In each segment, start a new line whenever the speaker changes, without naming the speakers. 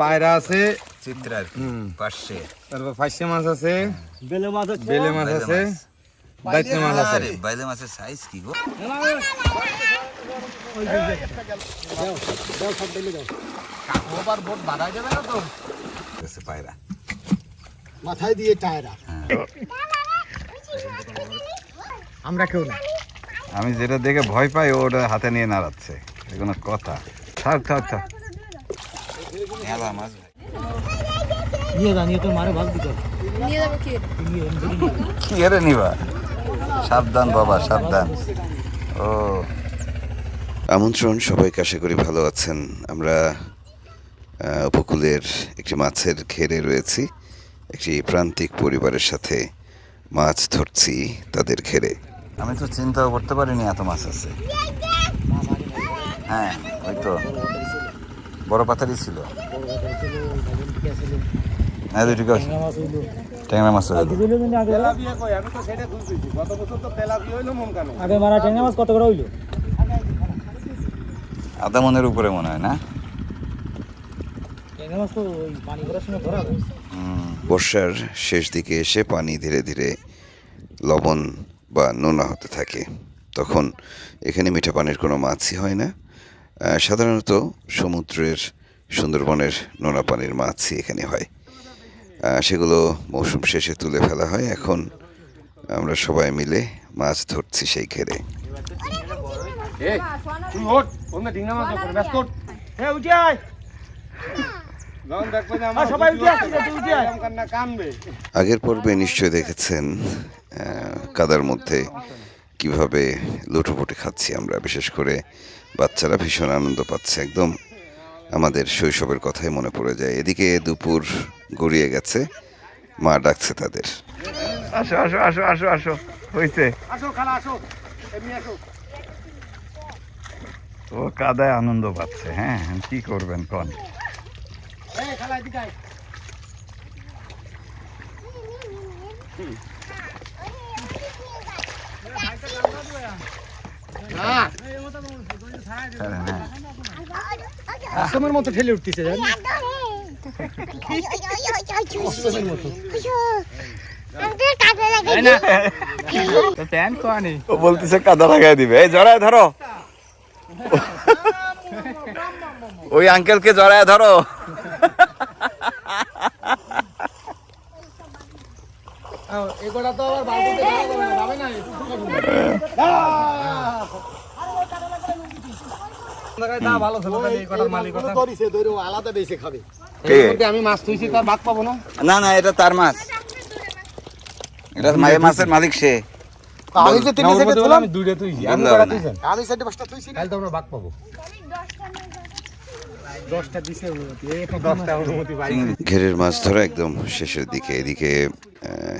পায়রা আছে।
চিত্র আর কি
হুম।
পাশে
তারপর ফাইসে মাছ আছে।
বেলে মাছ হচ্ছে
বেলে মাছ আছে। দায়িত্ব মাছ আছে।
বাইলে মাছের সাইজ কি গো? আছে পায়রা।
মাথায় দিয়ে টায়রা। আমরা কেউ না।
আমি যেটা দেখে ভয় পাই ওটা হাতে নিয়ে নাড়াচ্ছে। এগুলো কথা। থাক থাক থাক। মেলা মাছ
নিয়ে যা নিয়ে তো মারে ভাগ দিতে
নিয়ে যাব কি
কি এরে নিবা? সাবধান বাবা সাবধান। ও।
আমন্ত্রণ সবাইকে আশা করি ভালো আছেন। আমরা উপকূলের একটি মাছের ঘেরে রয়েছি। একটি প্রান্তিক পরিবারের সাথে মাছ ধরছি তাদের ঘেরে।
আমি তো চিন্তাও করতে পারিনি এত মাছ আছে। হ্যাঁ ওই তো। বড় পাতারই ছিল। হ্যাঁ দুই ঠিক আছে। ট্যাংরা মাছ
আগে। মারা ট্যাংরা মাছ কত করে হইল?
আধা মনের উপরে মনে হয় না?
বর্ষার শেষ দিকে এসে পানি ধীরে ধীরে লবণ বা নোনা হতে থাকে। তখন এখানে মিঠা পানির কোনো মাছই হয় না। সাধারণত সমুদ্রের সুন্দরবনের নোনা পানির মাছই এখানে হয়। সেগুলো মৌসুম শেষে তুলে ফেলা হয়। এখন আমরা সবাই মিলে মাছ ধরছি সেই ঘেরে। আগের পর্বে নিশ্চয় দেখেছেন কাদার মধ্যে কীভাবে লুটোপুটি খাচ্ছি আমরা। বিশেষ করে বাচ্চারা ভীষণ আনন্দ পাচ্ছে। একদম আমাদের শৈশবের কথাই মনে পড়ে যায়। এদিকে দুপুর গড়িয়ে গেছে মা ডাকছে তাদের।
আসো আসো আসো আসো আসো হয়েছে ও কাদায় আনন্দ পাচ্ছে হ্যাঁ কি করবেন কন?
এই আসামের মতো ঠেলে উঠতেছে জানি
ও বলতেছে কাদা লাগাই দিবে। এই জড়ায় ধরো। ওই আঙ্কেলকে জড়ায় ধরো।
এগুলা তো আবার যাবে না, না,
না ভালো ছিল তাহলে এই কটার মালিক কথা
ধরিছে, ধরে ও আলাদা বেছে খাবে
কে?
এর মধ্যে আমি মাছ তুইছি তার ভাগ পাবো না?
না না এটা তার মাছ। এটা মায়ের মাছের মালিক সে।
আমি যে তিনটে সেটে তুললাম
আমি দুইটা তুইছি। আমি কটা তুইছেন?
আমি সাইডে পাঁচটা তুইছি না?
তো আমরা ভাগ পাবো।
দশটা দিছে অনুমতি। এই একটা
দশটা অনুমতি পাই
চিংড়ি।
ঘেরের মাছ ধরা একদম শেষের দিকে। এদিকে আহ,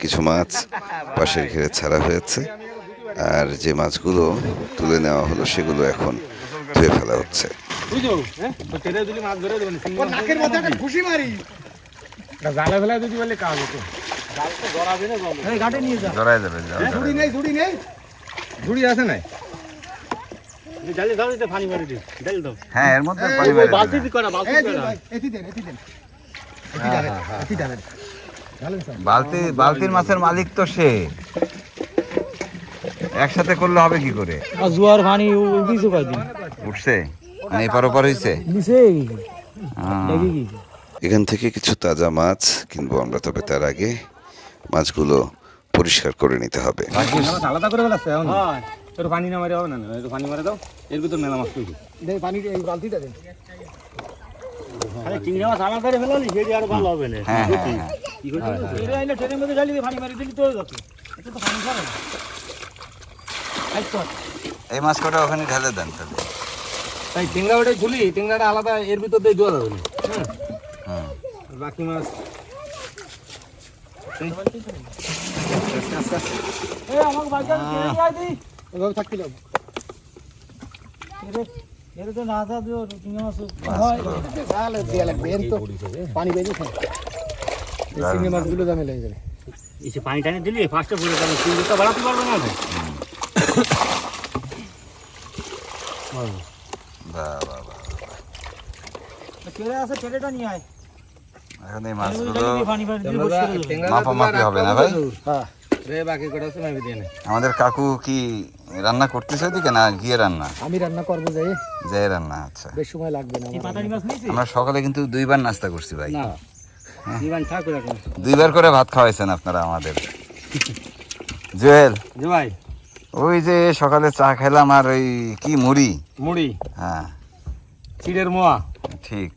কিছু মাছ পাশের ঘেরে ছাড়া হয়েছে। আর যে মাছগুলো তুলে নেওয়া হলো সেগুলো এখন ধুয়ে ফেলা হচ্ছে।
হ্যাঁ? তো তেরে দিলি মাছ ধরে দেবেন
ও নাকের মধ্যে একটা ঘুষি মারি।
জালে ফেলা যদি বলে কাজ হতো।
এই ঘাটে নিয়ে যা।
জড়ায় যাবে জড়ায়
ঝুড়ি নেই ঝুড়ি নেই।
ঝুড়ি আছে না
জালি দাও এটা পানি মারি দিই ডাল দাও।
হ্যাঁ এর মধ্যে পানি মেরে দিবে।
করা বালতি করা এটি দেন এটি দেন এটি দেন। এটি দেন
বালতি বালতির মাছের মালিক তো সে। একসাথে করলে হবে কি করে?
জোয়ার পানি কয়দিন?
উঠছে? মানে এপার ওপার হয়েছে
দেখি কি।
এখান থেকে কিছু তাজা মাছ কিনবো আমরা তবে তার আগে মাছগুলো পরিষ্কার করে নিতে হবে।
আলাদা করে ফেলাচ্ছে এখন? একটু পানি না মারে হবে না একটু পানি মারে দাও এর ভিতর মেলা মাছ তুই
দেই পানি এই বালতিটা দেন
আরে চিংড়ি মাছ আলাদা করে ফেলালি সেটি আরও ভালো হবে না।
হ্যাঁ হ্যাঁ হ্যাঁ।
কি করতে
এটা আইলে ট্রেনের মধ্যে ঢালি দিয়ে পানি মারি দিলি তো হয়ে যাচ্ছে। এটা তো পানি ছাড়ে না।
এই মাছ কটা ওখানে ঢেলে দেন তাহলে।
তাই টেংরা ওটাই ঝুলি টেংরাটা আলাদা এর ভিতর দিয়ে দেওয়া যাবে না হ্যাঁ। বাকি মাছ
পানি মাছগুলো দামে লেগে যাবে
এসে পানি টানি দিলি ফার্স্টে পড়ে যাবে চিংড়িটা বাড়াতে পারবে না।
আছে নিয়ে আয়।
এখন এই মাছগুলো মাপামাপি হবে না ভাই?
হ্যাঁ।
রে বাকি কটা সময় দিয়ে নে।
আমাদের কাকু কি রান্না করতেছে ওদিকে না গিয়ে রান্না?
আমি রান্না করব যাই।
যে রান্না আচ্ছা।
বেশ সময় লাগবে না
এই পাতারি মাছ নিয়েছি
আমরা সকালে কিন্তু দুইবার নাস্তা করছি ভাই।
এখন
দুইবার করে ভাত খাওয়াইছেন আপনারা আমাদের। জুয়েল।
ভাই
ওই যে সকালে চা খেলাম আর ওই কি মুড়ি?
মুড়ি।
হ্যাঁ।
চিড়ের মোয়া।
ঠিক।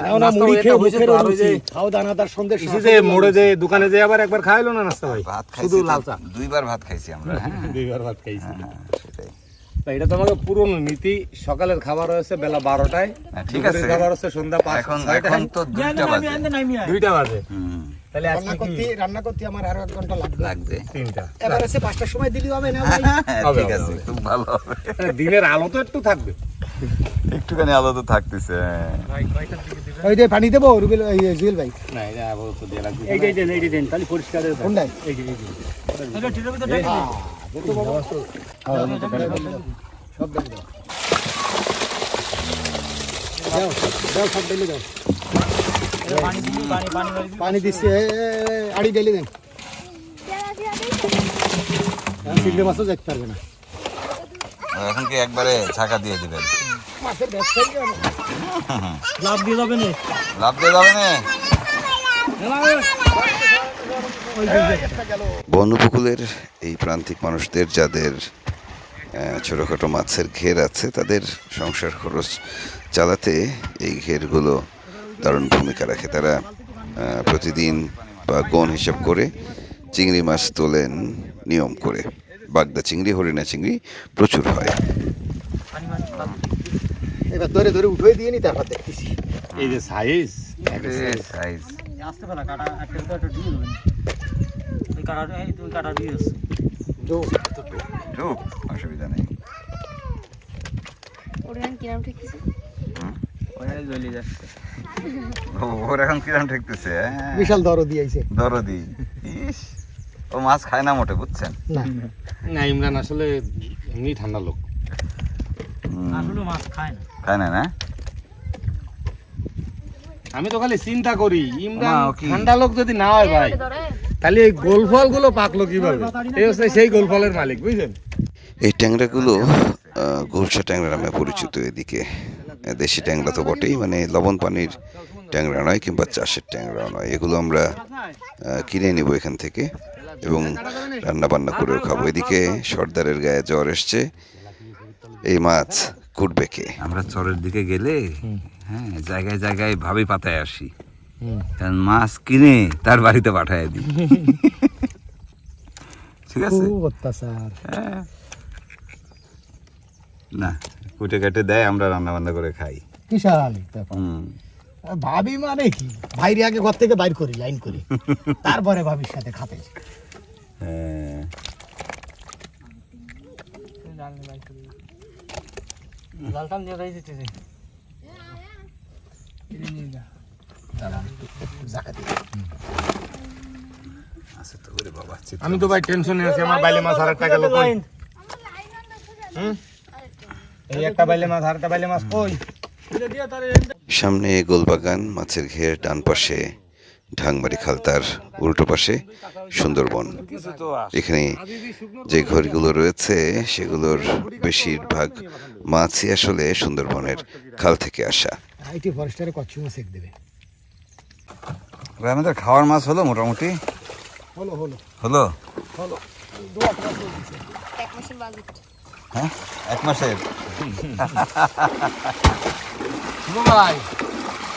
এখন না মুড়ি খেয়ে মুখের
আর ওই যে
খাও দানাদার সন্দেশ
ইসে যে মোড়ে যে দোকানে যে আবার একবার খাইলো না নাস্তা ভাই
ভাত
শুধু
খাইছি
লাল চা।
দুইবার ভাত খাইছি আমরা। হ্যাঁ
দুইবার ভাত খাইছি
হ্যাঁ,
তা এটা তো আমাকে পুরনো নীতি। সকালের খাবার হয়েছে বেলা বারোটায়।
হ্যাঁ, ঠিক আছে।
খাবার হচ্ছে সন্ধ্যা পাঁচ
এখন এখন তো দুইটা বাজে।
দুইটা বাজে।
হুম,
তাহলে
রান্না করতে রান্না করতে আমার আরও এক ঘণ্টা লাগবে
লাগবে
তিনটা
এবার এসে পাঁচটার সময় দিলি হবে না
হ্যাঁ, ঠিক আছে খুব ভালো হবে
দিনের আলো তো একটু থাকবে
একটুখানি আলো তো থাকতেছে হ্যাঁ।
ওই যে পানি দেবো রুবেল এই জুয়েল ভাই
না এটা আপাতত দিয়ে রাখবি
এই যে, এই যে, দেন, পরিষ্কার হয়ে এই যে, এই যে। এটা টিনের ভিতর ঢেকে দিন।
সব দাম দাও দাও সব ডেলি দাও
পানি
দিচ্ছে আড়ি ডেলি দেন হ্যাঁ, চিংড়ি মাছও যেতে পারবে না।
এখন কি একবারে ছাকা দিয়ে দিবেন?
লাভ দিয়ে যাবে না।
লাভ দিয়ে যাবে না?
বন উপকূলের এই প্রান্তিক মানুষদের যাদের ছোটোখাটো মাছের ঘের আছে তাদের সংসার খরচ চালাতে এই ঘেরগুলো দারুণ ভূমিকা রাখে। তারা প্রতিদিন বা গণ হিসাব করে চিংড়ি মাছ তোলেন নিয়ম করে। বাগদা চিংড়ি হরিণা চিংড়ি প্রচুর হয়।
এবার ধরে ধরে উঠে দিয়ে নি তারপর দেখতেছি।
এই যে সাইজ
সাইজ
আসতে পারা, কাটা, একটা দিয়ে দেবেন। ওই দুই কাটা দিয়ে
অসুবিধা নেই।
ওর ঠিক আছে
ও- ওর এখন কিরাম ঠেকতেছে হ্যাঁ?
বিশাল দরও দিয়েছে
দরদি ইস ও মাছ খায় না মোটে বুঝছেন?
না।
না ইমরান আসলে এমনি ঠান্ডা লোক।
আসলে মাছ খায় না।
খায় না না?
আমি তো খালি চিন্তা করি ইমরান? ঠান্ডা লোক যদি না হয় ভাই। তাহলে এই গোলফলগুলো পাকলো কীভাবে? এই হচ্ছে সেই গোলফলের মালিক বুঝলেন?
এই ট্যাংরাগুলো গোলসা ট্যাংরা নামে পরিচিত এদিকে। দেশি ট্যাংরা তো বটেই মানে লবণ পানির ট্যাংরা নয় কিংবা চাষের ট্যাংরা নয় এগুলো আমরা কিনে নিব এখান থেকে এবং রান্না বান্না করেও খাব। এদিকে সর্দারের গায়ে জ্বর এসছে এই মাছ কুটবে কে?
আমরা চরের দিকে গেলে হ্যাঁ জায়গায় জায়গায় ভাবি পাতায় আসি। কারণ মাছ কিনে তার বাড়িতে পাঠায় দিই। ঠিক আছে? হ্যাঁ। না কুটে কেটে দেয় আমরা রান্না বান্না করে খাই।
বিশাল ব্যাপার। ভাবি মানে কি? ভাইরে আগে ঘর থেকে বাইর করি লাইন করি। তারপরে ভাবির সাথে খাতে
হ্যাঁ। আচ্ছা
আমি তো ভাই টেনশনে আছি আমার বাইলে মাছ আর একটা গেল কই এই একটা বাইলে মাছ আর একটা বাইলে মাছ কই?
সামনে গোলবাগান মাছের ঘের ডান পাশে ঢাংমারি খালতার উল্টো পাশে সুন্দরবন। এখানে যে ঘরগুলো রয়েছে সেগুলোর বেশিরভাগ মাছই আসলে সুন্দরবনের খাল থেকে আসা।
আইটি ফরেস্টারে কচ্ছু মাছ এক দেবে।
আমাদের খাওয়ার মাছ হলো মোটামুটি?
হলো হলো।
হলো।
এক মাসের বাজেট।
হ্যাঁ? এক মাসের।
ভাই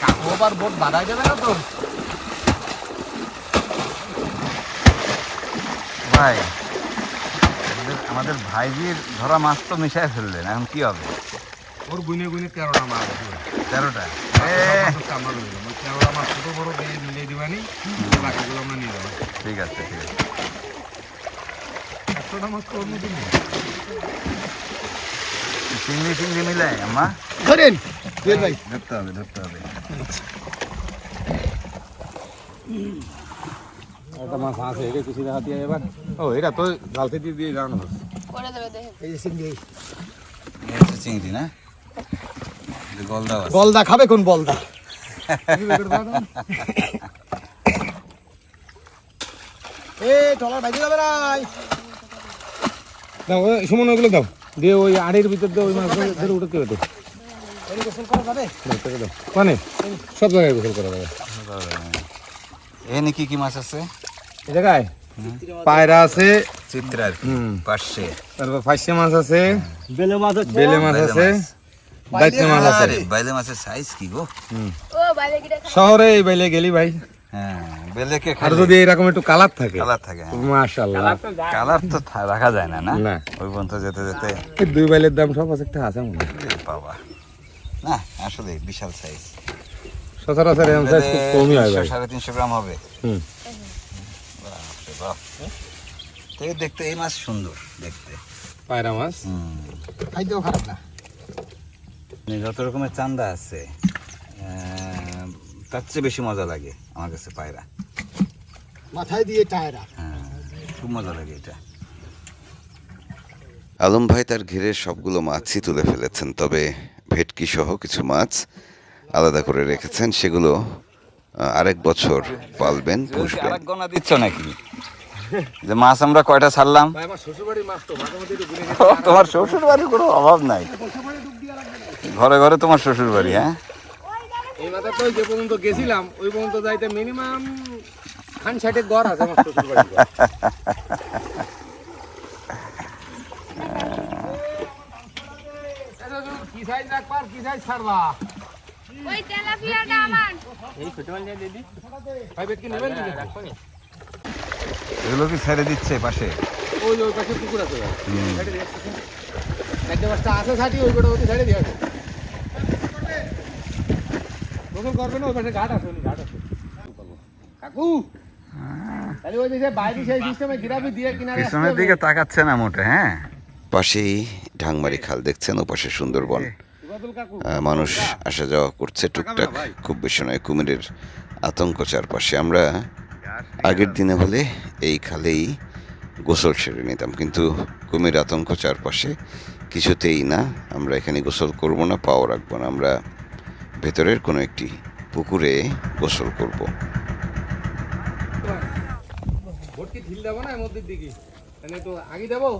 কাকু আবার বোট বাধাই দেবে না তো
ভাই আমাদের- ভাইজির ধরা মাছ তো মিশায় ফেললেন এখন কি হবে?
ওর গুনে গুনে তেরোটা মাছ আছে।
তেরোটা?
তেরোটা মাছ ছোট বড় দিয়ে মিলিয়ে দিবানি বাকিগুলো আমরা নিয়ে যাব।
ঠিক আছে ঠিক আছে।
একশোটা মাছ তো নেই।
চিংড়ি চিংড়ি মিলাই আম্মা
ধরেন ভাই
ধরতে হবে ধরতে হবে
একটা মাছ আছে এটা কিছু দেখাতে এবার ও এটা তো দিয়ে দিয়ে জানো
করে দেবে দেখে
এই চিংড়ি
এই চিংড়ি না গলদা
খাবে কোন বলদা এ টলার বাইরে যাবে রাই
দাও ওই সুমন ওগুলো দাও দিয়ে ওই আড়ির ভিতর দিয়ে ওই মাছ ধরে টাকা দাও মানে সব জায়গায় গোসল করা যাবে।
এখানে কি কি মাছ আছে?
এই জায়গায়? পায়রা আছে।
চিত্র আর
হুম।
পাশে
তারপর ফাইসে মাছ আছে।
বেলে মাছ হচ্ছে
বেলে মাছ আছে।
মাছ।
মাছ আছে।
আরে বাইলে মাছের সাইজ কি গো?
ও বাইরে গিয়ে
শহরে এই বাইলে গেলি ভাই।
হ্যাঁ
আর যদি এরকম একটু কালার থাকে।
কালার থাকে হ্যাঁ।
মাশাআল্লাহ।
কালার তো রাখা যায় না না?
না।
ওই পর্যন্ত যেতে যেতে
দুই বাইলের দাম সব আছে একটা আছে মনে
বাবা। না আসলে বিশাল সাইজ
সচরাচর এরকম সাইজ খুব কমই হয় ভাই।
সাড়ে তিনশো গ্রাম হবে।
হুম।
তো দেখতে এই মাছ সুন্দর দেখতে।
পায়রা মাছ?
হুম।
খাইতেও খারাপ না।
যত রকমের চান্দা আছে আহ, তার চেয়ে বেশি মজা লাগে আমার কাছে পায়রা।
মাথায় দিয়ে টায়রা
হ্যাঁ খুব মজা লাগে এটা।
আলম ভাই তার ঘেরের সবগুলো মাছই তুলে ফেলেছেন তবে ভেটকি সহ কিছু মাছ আলাদা করে রেখেছেন সেগুলো আরেক বছর পালবেন পুষবেন।
আরেক গনা দিচ্ছ নাকি? যে মাছ আমরা কয়টা ছাড়লাম?
ভাই আমার শ্বশুরবাড়ির মাছ তো মাঝে মধ্যে একটু গুনে
ও, তোমার শ্বশুর বাড়ির কোনো অভাব নাই। ঘরে ঘরে তোমার শ্বশুর বাড়ি হ্যাঁ?
এই মাথা তো যে পর্যন্ত গেছিলাম ওই পর্যন্ত যাইতে মিনিমাম খান ষাটের গড় আছে আমার। কি সাইজ রাখবা কি সাইজ ছাড়বা?
ওই তেলাপিয়াটা আমার।
ভাই বেটকি নেবেন নাকি? রাখব
এগুলো কি ছেড়ে দিচ্ছে পাশে?
ওই ওই পাশে পুকুর আছে। পাঁচটা আছে ছাটি ওই গোটা ওই ছেড়ে দিয়ে আসে গোসল করবে না ওই পাশে ঘাট আছে ঘাট আছে। কাকু তাহলে ওই যে বাইরে সেই সিস্টেমে গিরাবি দিয়ে কিনারে
পিছনের দিকে তাকাচ্ছে না মোটে হ্যাঁ?
পাশেই ঢাংমারি খাল দেখছেন ও পাশে সুন্দরবন মানুষ আসা যাওয়া করছে টুকটাক খুব বেশি নয় কুমিরের আতঙ্ক চারপাশে। আমরা আগের দিনে হলে এই খালেই গোসল সেরে নিতাম কিন্তু কুমির আতঙ্ক চারপাশে কিছুতেই না। আমরা এখানে গোসল করব না পাও রাখব না। আমরা ভেতরের কোনো একটি পুকুরে গোসল করব।
ভোটকি ঢিল দেবো না এর মধ্যে দিকে। তাহলে একটু দেবো?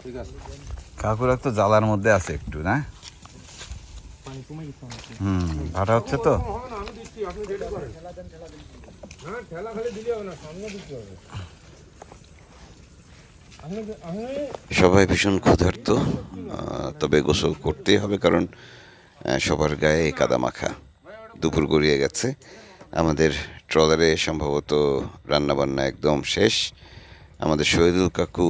ঠিক আছে।
কাকুরা তো জ্বালার মধ্যে আছে একটু না? হুম ভাটা হচ্ছে তো?
হ্যাঁ আপনি
সবাই ভীষণ ক্ষুধার্ত তবে গোসল করতেই হবে কারণ সবার গায়ে কাদা মাখা দুপুর গড়িয়ে গেছে। আমাদের ট্রলারে সম্ভবত রান্নাবান্না একদম শেষ। আমাদের শহীদুল কাকু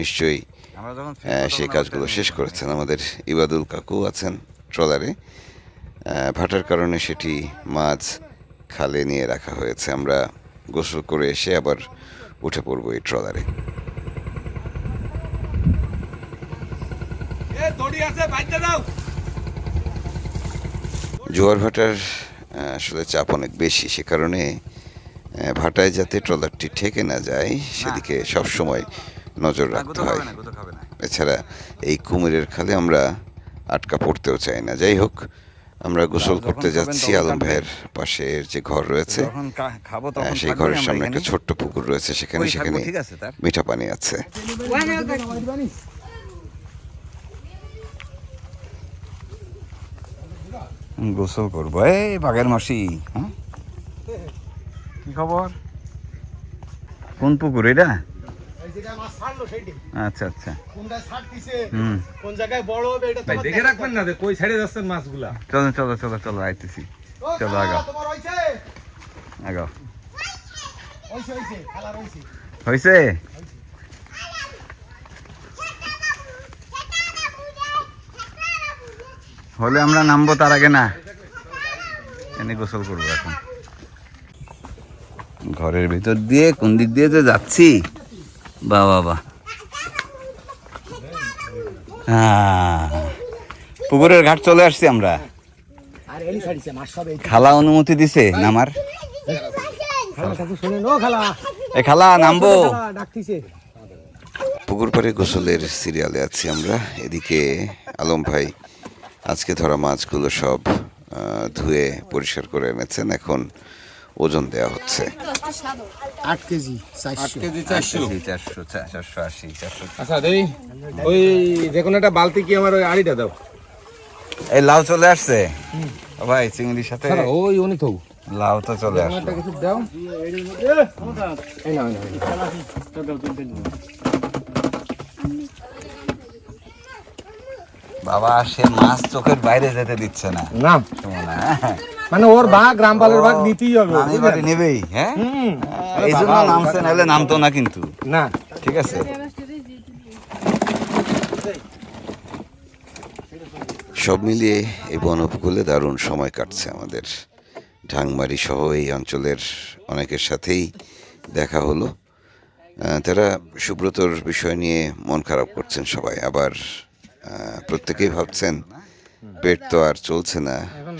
নিশ্চয়ই
আমরা যখন
সেই কাজগুলো শেষ করেছেন। আমাদের ইবাদুল কাকু আছেন ট্রলারে। ভাটার কারণে সেটি মাছ খালে নিয়ে রাখা হয়েছে। আমরা গোসল করে এসে আবার উঠে পড়ব এই ট্রলারে।
দড়ি আছে বাইতে দাও।
জোয়ার ভাটার আসলে চাপ অনেক বেশি। সে কারণে ভাটায় যাতে ট্রলারটি ঠেকে না যায় সেদিকে সব সময় নজর রাখতে হয়। এছাড়া এই কুমিরের খালে আমরা আটকা পড়তেও চাই না। যাই হোক আমরা গোসল করতে যাচ্ছি আলম ভাইয়ের পাশের যে ঘর রয়েছে সেই ঘরের সামনে একটা ছোট্ট পুকুর রয়েছে। সেখানে সেখানে মিঠা পানি আছে।
গোসল করব। এই বাঘের মাসি হ্যাঁ? কি খবর? কোন পুকুর এটা? আচ্ছা আচ্ছা।
কোনটা ছাড়তিছে
হুম।
কোন জায়গায় বড় হবে এটা
দেখে রাখবেন না কই ছেড়ে যাচ্ছেন মাছগুলা।
চলো চলো চলো চলো আইতেছি।
ও,
চলো আগাও। আগাও।
হইছে হইছে খেলার হইছে?
হয়েছে হলে আমরা নামবো তার আগে না। এনে গোসল করব এখন। ঘরের ভিতর দিয়ে কোন দিক দিয়ে যে যাচ্ছি? বা বাবা পুকুরের ঘাট চলে আসছি আমরা।
আর এলি ছাড়িছে মাছ সব এই
খালা অনুমতি দিছে নামার।
খালা কাছে শুনে নো খালা
এ খালা নামবো।
পুকুর পাড়ে গোসলের সিরিয়ালে আছি আমরা। এদিকে আলম ভাই আজকে ধরা মাছগুলো সব ধুয়ে পরিষ্কার করে এনেছেন। এখন ওজন দেওয়া হচ্ছে।
আট কেজি চারশো।
কেজি চারশো।
চারশো চারশো আশি চারশো
আচ্ছা দেই ওই যে কোনো একটা বালতি কি আমার ওই আড়িটা দাও?
এই লাউ চলে আসছে? ভাই চিংড়ির সাথে
ওই উনি তো
লাউ তো চলে আসলো।
একটা কিছু দাও। এই না, এই না
বাবা সে মাছ চোখের বাইরে যেতে দিচ্ছে না।
না। মানে ওর ভাগ রামপালের ভাগ নিতেই হবে
নেবেই হ্যাঁ? এই জন্য নামছে নাহলে নামতো না কিন্তু।
না।
ঠিক আছে?
সব মিলিয়ে এই বন উপকূলে দারুণ সময় কাটছে আমাদের। ঢাংমারি সহ এই অঞ্চলের অনেকের সাথেই দেখা হলো। তারা সুব্রতর বিষয় নিয়ে মন খারাপ করছেন সবাই। আবার প্রত্যেকেই ভাবছেন পেট তো আর চলছে না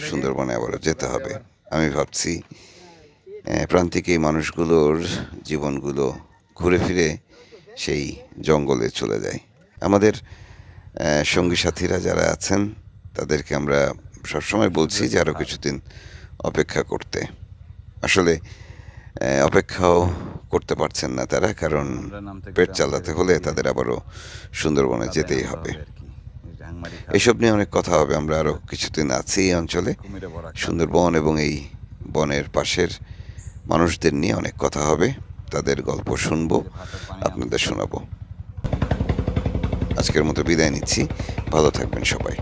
সুন্দরবনে আবারও যেতে হবে। আমি ভাবছি প্রান্তিক এই মানুষগুলোর জীবনগুলো ঘুরে ফিরে সেই জঙ্গলে চলে যায়। আমাদের সঙ্গী সাথীরা যারা আছেন তাদেরকে আমরা সবসময় বলছি যে আরও কিছুদিন অপেক্ষা করতে। আসলে অপেক্ষাও করতে পারছেন না তারা কারণ পেট চালাতে হলে তাদের আবারও সুন্দরবনে যেতেই হবে। এসব নিয়ে অনেক কথা হবে আমরা আরও কিছুদিন আছি এই অঞ্চলে। সুন্দরবন এবং এই বনের পাশের মানুষদের নিয়ে অনেক কথা হবে তাদের গল্প শুনব আপনাদের শোনাবো। আজকের মতো বিদায় নিচ্ছি ভালো থাকবেন সবাই।